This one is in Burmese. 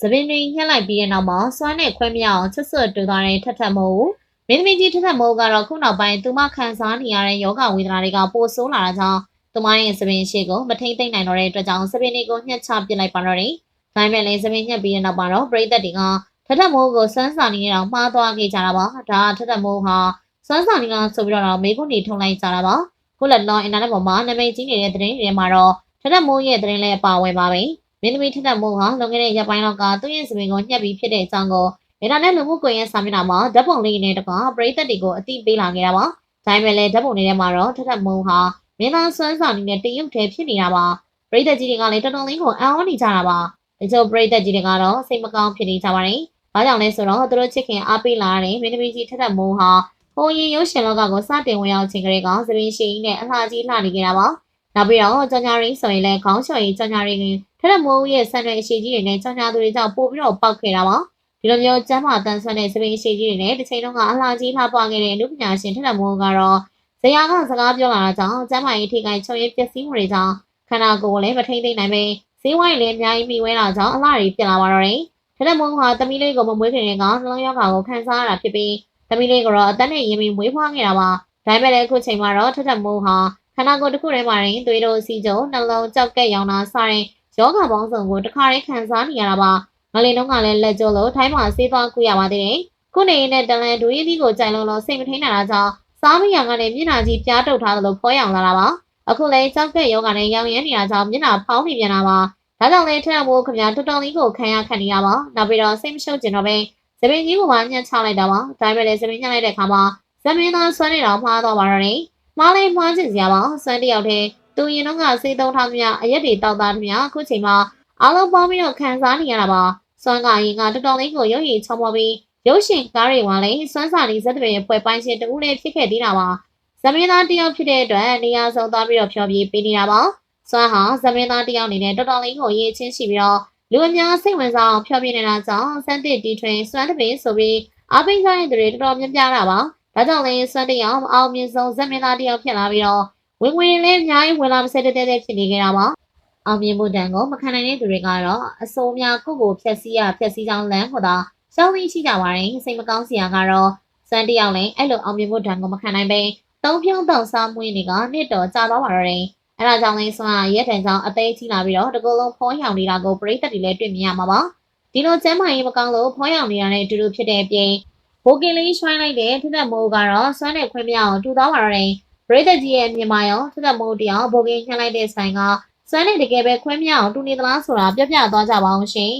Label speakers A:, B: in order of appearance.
A: သပင်တွေညှက်လိုက်ပြီးတဲ့နောက်မှာစွမ်းနဲ့ခွဲမရအောင်ချွတ်ဆွတ်တူသွားတဲ့ထက်ထက်မိုးမင်းသမီးကြီးထက်ထက်မိုးကတော့ခုနောက်ပိုင်းသူမခံစားနေရတဲ့ယောဂဝေဒနာတွေကပိုဆိုးလာတာကြောင့်သူမရဲ့သပင်ရှိကိုမထိမ့်သိမ့်နိုင်တော့တဲ့အတွက်ကြောင့်သပင်တွေကိုညှက်ချပစ်လိုက်ပါတော့တယ်။ဒါပေမဲ့လည်းသပင်ညှက်ပြီးတဲ့နောက်မှာတော့ပရိသတ်တွေကထက်ထက်မိုးကိုစွမ်းစာနေအောင်မှားသွားခဲ့ကြတာပါ။ဒါကထက်ထက်မိုးဟာစွမ်းစာနေကဆိုပြီးတော့မေကုနေထုံလိုက်ကြတာပါ။ခုလက်လောအင်တာနက်ပေါ်မှာနာမည်ကြီးနေတဲ့သတင်းတွေမှာတော့ထက်ထက်မိုးရဲ့သတင်းလည်းပါဝင်ပါပဲ။ မင်းသမီးထက်ထက်မိုးဟာလွန်ခဲ့တဲ့ရက်ပိုင်းလောက်ကသူ့ရဲ့စပင်ကိုညှက်ပြီးဖြစ်တဲ့အကြောင်းကိုအင်တာနက်လူမှုကွန်ရက်စာမျက်နှာမှာဓာတ်ပုံလေးနဲ့တကွာပရိသတ်တွေကိုအသိပေးလာခဲ့တာပါ။ဒါပေမဲ့လည်းဓာတ်ပုံလေးထဲမှာတော့ထက်ထက်မိုးဟာမင်းသားဆွမ်းဆောင်နေတဲ့တရုတ်ထဲဖြစ်နေတာပါ။ပရိသတ်ကြီးတွေကလည်းတော်တော်လေးကိုအံ့ဩနေကြတာပါ။တချို့ပရိသတ်ကြီးတွေကတော့စိတ်မကောင်းဖြစ်နေကြပါတယ်။ဘာကြောင့်လဲဆိုတော့သူတို့ချစ်ခင်အားပေးလာတဲ့မင်းသမီးကြီးထက်ထက်မိုးဟာဟိုရင်ရုပ်ရှင်လောကကိုစတင်ဝင်ရောက်ခြင်းကလေးကစပင်ရှိနဲ့အလှကြီးလှနေကြတာပါ။နောက်ပြီးတော့ကြောင်ညာရင်းဆိုရင်လည်းခေါင်းချော်ရင်ကြောင်ညာရင်း ထက်ထက်မိုးရဲ့ဆန်တွေအရှိကြီးတွေနဲ့ကြောင်ညာသူတွေကြောင့်ပို့ပြီးတော့ပောက်ခဲ့တာပါဒီလိုမျိုးကျမ်းမာတန်ဆွမ်းတဲ့စပင်းအရှိကြီးတွေနဲ့တစ်ချိန်လုံးကအလှကြီးလှပွားခဲ့တဲ့လူပညာရှင်ထက်ထက်မိုးကတော့ဇရာကစကားပြောလာတာကြောင့်ကျမ်းမာရေးထိခိုက်ချုံရည်ပျက်စီးမှုတွေကြောင့်ခန္ဓာကိုယ်ကိုလည်းမထိမ့်သိမ့်နိုင်ပဲဈေးဝိုင်းလည်းအများကြီးမိဝဲလာကြောင်းအလှတွေပြလာပါတော့တယ်ထက်ထက်မိုးဟာတမီးလေးကိုမမွေးခင်ကနှလုံးရောဂါကိုခံစားရတာဖြစ်ပြီးတမီးလေးကတော့အသက်နဲ့ရင်မီမွေးဖွားခဲ့တာပါဒါပေမဲ့လည်းအခုချိန်မှာတော့ထက်ထက်မိုးဟာခန္ဓာကိုယ်တစ်ခုထဲမှာရင်သွေးတို့စီကြုံနှလုံးကြောက်ကက်ရောင်တာစတဲ့ ယောဂပေါင်းစုံကိုတစ်ခါတည်းခံစားနေရတာပါငလင်တုံးကလည်းလက်ကျိုးလို့ထိုင်းမှာဆေးသွားကုရပါသေးတယ်ခုနေရင်နဲ့တလန်ဒူရင်းသီးကိုကြိုင်လုံးလုံးစိတ်မထိန်နိုင်တာကြောင့်စားမရံကနေမျက်နှာကြီးပြားတုတ်ထားသလိုဖောရောင်လာတာပါအခုလည်းကြောက်ကက်ယောဂနဲ့ရောင်ရမ်းနေတာကြောင့်မျက်နှာဖောင်းနေပြန်တာပါဒါကြောင့်လည်းထက်မိုးခင်ဗျာတော်တော်လေးကိုခံရခံနေရပါနောက်ပြီးတော့စိတ်မရှုပ်ကျင်တော့ပဲဇပင်ကြီးကမှညှက်ချလိုက်တာပါဒါပေမဲ့လည်းဇပင်ညှက်လိုက်တဲ့အခါမှာဇမင်းသားဆွမ်းနေတော့မှားတော့ပါတော့တယ်မားလေးမှားချင်စရာပါဆွမ်းတယောက်တည်း သူရင်တော့ကစေးသုံးထားသမျှအရက်တွေတောက်သားသမျှအခုချိန်မှာအားလုံးပေါင်းပြီးတော့ခံစားနေရတာပါစွမ်းကရင်ကတော်တော်လေးကိုရုပ်ရည်ချောမောပြီးရုပ်ရှင်ကားတွေမှာလည်းစွမ်းစာနေဇက်တွေပွဲပိုင်းရှင်တူလည်းဖြစ်ခဲ့သေးတာပါဇမင်းသားတယောက်ဖြစ်တဲ့အတွက်နေရာဆုံးသွားပြီးတော့ဖြောပြေးပေးနေတာပါစွမ်းဟာဇမင်းသားတယောက်အနေနဲ့တော်တော်လေးကိုရေးချင်းရှိပြီးတော့လူအများစိတ်ဝင်စားအောင်ဖြောပြေးနေတာကြောင့်စမ်းတစ်တီထွင်စွမ်းတပင်းဆိုပြီးအားပေးကြတဲ့သူတွေတော်တော်များများတာပါဒါကြောင့်လည်းစွမ်းတယောက်အောင်မြင်ဆုံးဇက်မင်းသားတယောက်ဖြစ်လာပြီးတော့ ဝင်ဝင်လေးအများကြီးဝင်လာမစဲတဲ့တဲ့ဖြစ်နေကြတာပါအောင်မြင်မှုတန်ကိုမခံနိုင်တဲ့သူတွေကတော့အစိုးများကိုကိုဖျက်ဆီးရဖျက်ဆီးကြောင်းလမ်းခေါ်တာရှောင်းရင်းရှိကြပါတယ်စိတ်မကောင်းစရာကတော့စွမ်းတယောက်လည်းအဲ့လိုအောင်မြင်မှုတန်ကိုမခံနိုင်ပဲသုံးဖြုံးတောင်စားမွေးတွေကနှစ်တော်ကြာသွားပါတော့တယ်အဲ့ဒါကြောင့်လည်းစွမ်းရဲတန်ကြောင့်အသေးကြီးလာပြီးတော့တကူလုံးဖုံးရောင်နေတာကိုပရိသတ်တွေလည်းတွေ့မြင်ရမှာပါဒီလိုကျမ်းမာရေးမကောင်းလို့ဖုံးရောင်နေရတဲ့အတူတူဖြစ်တဲ့အပြင်ဘိုကင်လေးရွှိုင်းလိုက်တဲ့ထက်ထက်မိုးကတော့စွမ်းနဲ့ခွင့်မရအောင်တူသွားပါတော့တယ် ပရိသတ်ကြီးရဲ့မြန်မာရောထက်ထက်မိုးတရားဘိုကင်ညှက်လိုက်တဲ့ဆိုင်ကစွမ်းနဲ့တကယ်ပဲခွင့်မရအောင်တူနေသလားဆိုတာပြပြသွားကြပါအောင်ရှင်